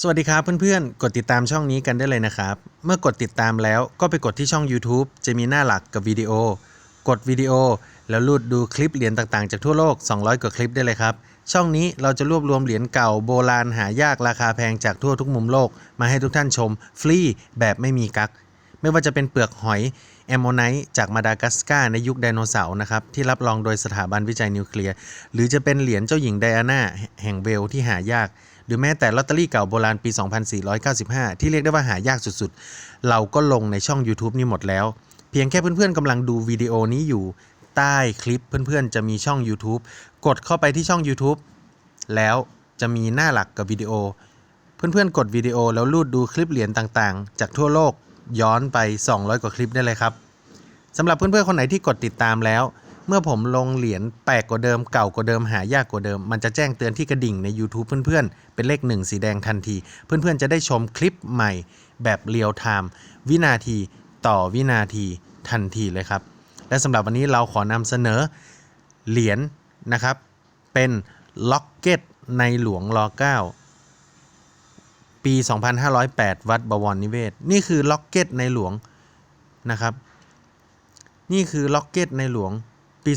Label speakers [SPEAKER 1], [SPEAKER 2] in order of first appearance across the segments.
[SPEAKER 1] สวัสดีครับเพื่อนๆ กดติดตามช่องนี้กันได้เลยนะครับ เมื่อกดติดตามแล้วก็ไปกดที่ช่อง YouTube จะมีหน้าหลักกับวิดีโอ กดวิดีโอ แล้วลูดดูคลิปเหรียญต่างๆจากทั่วโลก 200 กว่าคลิปได้เลยครับ ช่องนี้เราจะรวบรวมเหรียญเก่าโบราณหายากราคาแพงจากทั่วทุกมุมโลก มาให้ทุกท่านชม ฟรีแบบไม่มีกัก ไม่ว่าจะเป็นเปลือกหอย แอมโมไนต์จากมาดากัสการ์ในยุคไดโนเสาร์นะครับ ที่รับรองโดยสถาบันวิจัยนิวเคลียร์ หรือจะเป็นเหรียญเจ้าหญิงไดอาน่าแห่งเวลที่หายาก หรือแม้แต่ลอตเตอรี่เก่าโบราณปี 2495 ที่เรียกได้ว่าหายากสุดๆ เราก็ลงในช่อง YouTube นี่หมดแล้ว เพียงแค่เพื่อนๆกำลังดูวิดีโอนี้อยู่ใต้คลิปเพื่อนๆ จะมีช่อง YouTube กดเข้าไปที่ช่อง YouTube แล้วจะมีหน้าหลักกับวิดีโอ เพื่อนๆ กดวิดีโอแล้วลูดดูคลิปเหรียญต่างๆ จากทั่วโลกย้อนไป 200 กว่าคลิปได้เลยครับ สำหรับเพื่อนๆคนไหนที่กดติดตามแล้ว เมื่อผมลงเหรียญแปลกกว่าเดิมเก่ากว่าเดิมหายากกว่าเดิม มันจะแจ้งเตือนที่กระดิ่งใน YouTube เพื่อนๆ เป็นเลขหนึ่งสีแดงทันที เพื่อนๆ จะได้ชมคลิปใหม่แบบเรียลไทม์วินาทีต่อวินาทีทันทีเลยครับ และสำหรับวันนี้เราขอนำเสนอเหรียญนะครับ เป็นล็อกเก็ตในหลวงร9ปี 2508 วัดบวรนิเวศ นี่คือล็อกเก็ตในหลวงนะครับ นี่คือล็อกเก็ตในหลวงปี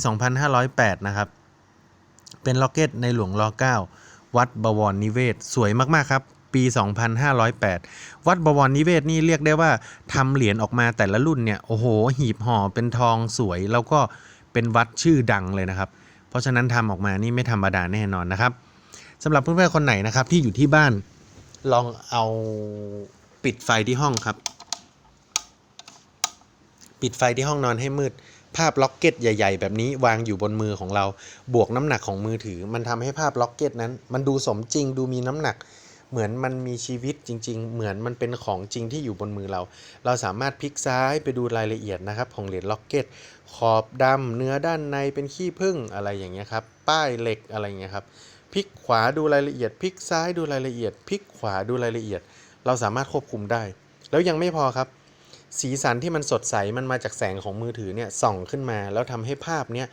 [SPEAKER 1] 2508 นะครับ เป็นล็อกเก็ตในหลวงร9วัดบวรนิเวศ สวยมาก ๆ ครับ ปี 2508 วัดบวรนิเวศนี่เรียกได้ว่าทำเหรียญออกมาแต่ละรุ่นเนี่ย โอ้โห หีบห่อเป็นทองสวย แล้วก็เป็นวัดชื่อดังเลยนะครับ เพราะฉะนั้นทำออกมานี่ไม่ธรรมดาแน่นอนนะครับสำหรับเพื่อนๆคนไหนนะครับที่อยู่ที่บ้านลองเอาปิดไฟที่ห้องครับ ปิดไฟที่ห้องนอนให้มืด ภาพล็อกเก็ตใหญ่ ๆ แบบนี้วางอยู่บนมือของเรา บวกน้ำหนักของมือถือ มันทำให้ภาพล็อกเก็ตนั้น มันดูสมจริงดูมีน้ำหนัก เหมือนมันมีชีวิตจริง ๆ เหมือนมันเป็นของจริงที่อยู่บนมือเรา เราสามารถพลิกซ้ายไปดูรายละเอียดนะครับของเหรียญล็อกเก็ต ขอบดำเนื้อด้านในเป็นขี้ผึ้งอะไรอย่างเงี้ยครับ ป้ายเหล็กอะไรอย่างเงี้ยครับ พลิกขวาดูรายละเอียด พลิกซ้ายดูรายละเอียด พลิกขวาดูรายละเอียด เราสามารถควบคุมได้ แล้วยังไม่พอครับ สีสันที่มันสดใสมันมาจากแสงของมือถือเนี่ยส่องขึ้นมา แล้วทำให้ภาพเนี้ย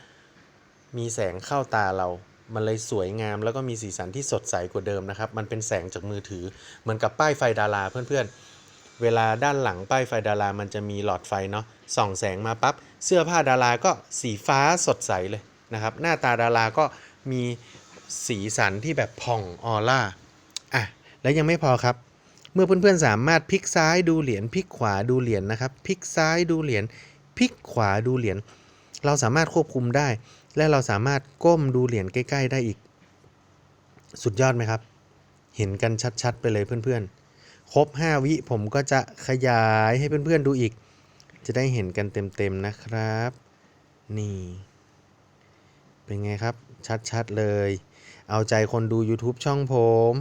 [SPEAKER 1] มีแสงเข้าตาเรา มันเลยสวยงาม แล้วก็มีสีสันที่สดใสกว่าเดิมนะครับ มันเป็นแสงจากมือถือ เหมือนกับป้ายไฟดาราเพื่อนๆ เวลาด้านหลังป้ายไฟดารา มันจะมีหลอดไฟเนาะส่องแสงมาปั๊บเสื้อผ้าดาราก็สีฟ้าสดใสเลยนะครับ หน้าตาดาราก็มีสีสันที่แบบผ่องออร่าอะแล้วยังไม่พอครับ เมื่อเพื่อนๆสามารถพลิกซ้ายดูเหรียญพลิกขวาดูเหรียญนะครับพลิกซ้ายดูเหรียญพลิกขวาดูเหรียญเราสามารถควบคุมได้ และเราสามารถก้มดูเหรียญใกล้ ๆ ได้อีก สุดยอดไหมครับ เห็นกันชัดๆ ไปเลยเพื่อนๆ ครบ 5 วิผมก็จะขยายให้เพื่อนๆดูอีก จะได้เห็นกันเต็มๆนะครับ นี่ เป็นไงครับชัดๆเลย เอาใจคนดู YouTube ช่องผม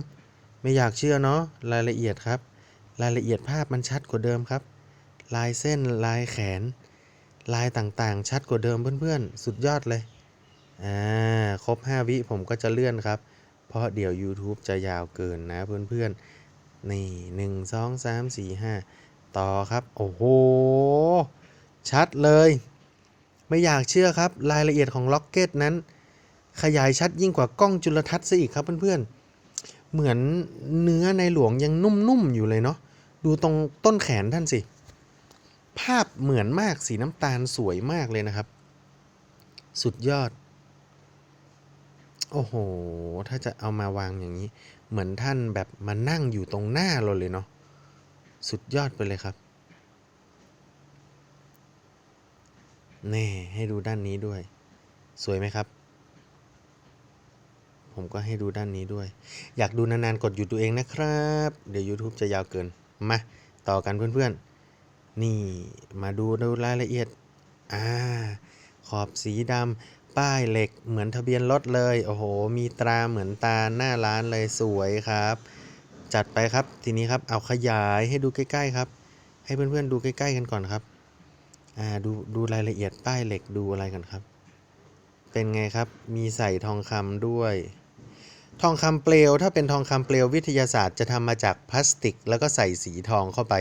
[SPEAKER 1] ไม่อยากเชื่อเนาะรายละเอียดครับ รายละเอียดภาพมันชัดกว่าเดิมครับ ลายเส้นลายแขน ลายต่างๆ ชัดกว่าเดิมเพื่อนๆ สุดยอดเลยอ่าครบ 5 วิผมก็จะเลื่อนครับ เพราะเดี๋ยว YouTube จะยาวเกินนะเพื่อนๆ นี่หนึ่งสองสามสี่ห้าต่อครับ โอ้โห ชัดเลย ไม่อยากเชื่อครับ รายละเอียดของล็อกเก็ตนั้น ขยายชัดยิ่งกว่ากล้องจุลทรรศน์ซะอีกครับเพื่อนๆ เหมือนเนื้อในหลวงยังนุ่มๆอยู่เลยเนาะดูตรงต้นแขนท่านสิ ภาพเหมือนมากสีน้ำตาลสวยมากเลยนะครับ สุดยอด โอ้โห ถ้าจะเอามาวางอย่างนี้ เหมือนท่านแบบมานั่งอยู่ตรงหน้าเราเลยเนาะสุดยอดไปเลยครับแน่ให้ดูด้านนี้ด้วย สวยไหมครับ ผมก็ให้ดูด้านนี้ด้วย อยากดูนานๆ กดหยุดตัวเองนะครับ เดี๋ยว YouTube จะยาวเกิน มาต่อกันเพื่อนๆ นี่มาดูดูรายละเอียด อ่า ขอบสีดำป้ายเหล็กเหมือนทะเบียนรถเลย โอ้โห มีตราเหมือนตาหน้าร้านเลยสวยครับ จัดไปครับทีนี้ครับเอาขยายให้ดูใกล้ๆครับ ให้เพื่อนๆดูใกล้ๆกันก่อนครับ อ่าดูดูรายละเอียดป้ายเหล็กดูอะไรกันครับ เป็นไงครับมีใส่ทองคำด้วย ทองคำเปลว ถ้าเป็นทองคำเปลววิทยาศาสตร์จะทำมาจากพลาสติก แล้วก็ใส่สีทองเข้าไป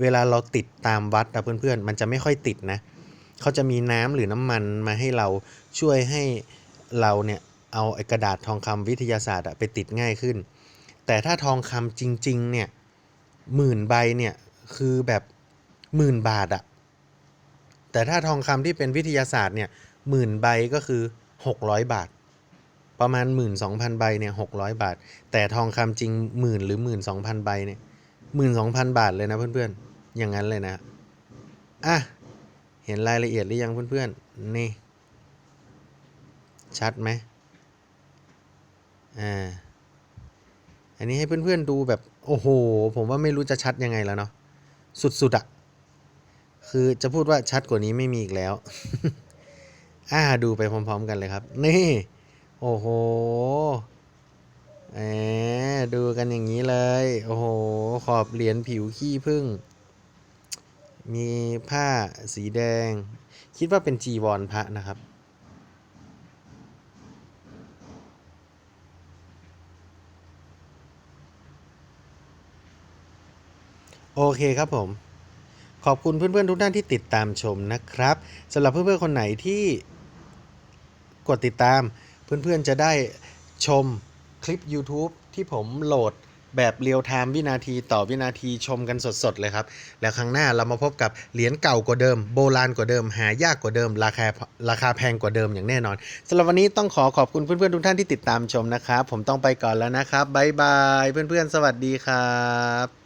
[SPEAKER 1] เวลาเราติดตามวัดนะเพื่อนๆ มันจะไม่ค่อยติดนะเขาจะมีน้ำหรือน้ำมันมาให้เราช่วยให้เราเนี่ยเอาไอ้กระดาษทองคำวิทยาศาสตร์ไปติดง่ายขึ้น แต่ถ้าทองคำจริงๆเนี่ยหมื่นใบเนี่ยคือแบบหมื่นบาทอะแต่ถ้าทองคำที่เป็นวิทยาศาสตร์เนี่ยหมื่นใบก็คือ 600 บาท ประมาณ 1 2 0 0 0 ใบเนี่ย600บาท แต่ทองคำจริงหมื่นหรือ 1 2 0 0 0 ใบเนี่ยหมื่นสองพันบาทเลยนะเพื่อนๆ อย่างนั้นเลยนะ อะ เห็นรายละเอียดหรือยังเพื่อนๆ นี่ ชัดไหมอ่า อันนี้ให้เพื่อนๆดูแบบ โอ้โห ผมว่าไม่รู้จะชัดยังไงแล้วเนาะ สุดๆอะคือจะพูดว่าชัดกว่านี้ไม่มีอีกแล้ว อ่า ดูไปพร้อม ๆ กันเลยครับ นี่ โอ้โหแหมดูกันอย่างนี้เลย โอ้โห ขอบเหรียญผิวขี้ผึ้งมีผ้าสีแดง คิดว่าเป็นจีวรพระนะครับ โอเคครับผม ขอบคุณเพื่อนๆทุกท่านที่ติดตามชมนะครับสำหรับเพื่อนๆคนไหนที่กดติดตาม เพื่อนๆจะได้ชมคลิป YouTube ที่ผมโหลดแบบเรียลไทม์วินาทีต่อวินาทีชมกันสดๆเลยครับ แล้วครั้งหน้าเรามาพบกับเหรียญเก่ากว่าเดิม โบราณกว่าเดิม หายากกว่าเดิม ราคาราคาแพงกว่าเดิมอย่างแน่นอนสำหรับวันนี้ต้องขอขอบคุณเพื่อนๆ ทุกท่านที่ติดตามชมนะครับ ผมต้องไปก่อนแล้วนะครับบ๊ายบายเพื่อนๆ สวัสดีครับ